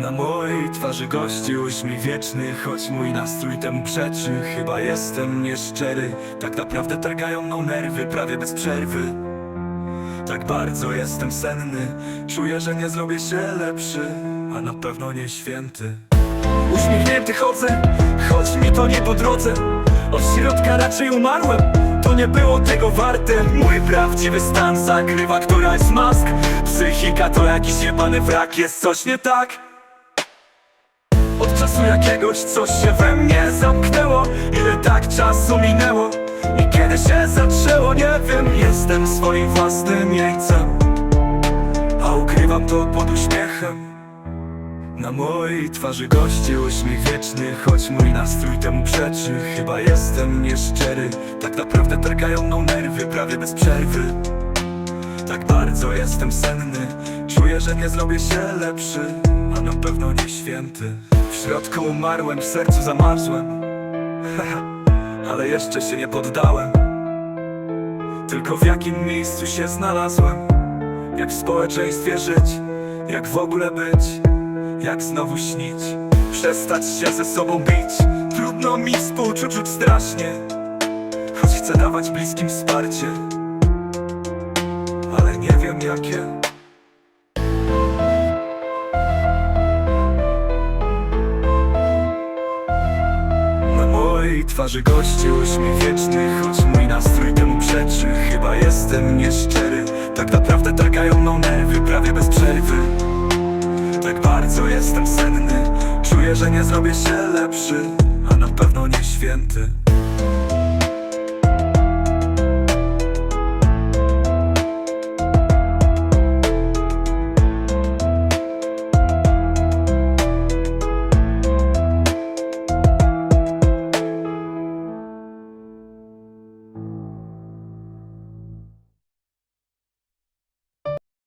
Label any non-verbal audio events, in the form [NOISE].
Na mojej twarzy gości uśmiech wieczny Choć mój nastrój temu przeczy. Chyba jestem nieszczery. Tak naprawdę targają mną nerwy Prawie bez przerwy. Tak bardzo jestem senny. Czuję, że nie zrobię się lepszy A na pewno nie święty. Uśmiechnięty chodzę Choć mi to nie po drodze. Od środka raczej umarłem. To nie było tego warte. Mój prawdziwy stan zakrywa któraś z mask. Psychika to jakiś jebany wrak. Jest coś nie tak od czasu jakiegoś coś się we mnie zamknęło. Ile tak czasu minęło? I kiedy się zaczęło? Nie wiem. Jestem swoim własnym jajcem A ukrywam to pod uśmiechem. Na mojej twarzy gości uśmiech wieczny Choć mój nastrój temu przeczy. Chyba jestem nieszczery. Tak naprawdę targają mną nerwy Prawie bez przerwy. Tak bardzo jestem senny. Czuję, że nie zrobię się lepszy na pewno nie święty. W środku umarłem, w sercu zamarzłem. [LAUGHS] Ale jeszcze się nie poddałem. Tylko w jakim miejscu się znalazłem? Jak w społeczeństwie żyć? Jak w ogóle być? Jak znowu śnić? Przestać się ze sobą bić? Trudno mi współczuć czuć strasznie. Choć chcę dawać bliskim wsparcie. Ale nie wiem jakie twarzy gości uśmiech wieczny Choć mój nastrój temu przeczy. Chyba jestem nieszczery Tak naprawdę targają mną nerwy Prawie bez przerwy. Tak bardzo jestem senny Czuję, że nie zrobię się lepszy A na pewno nie święty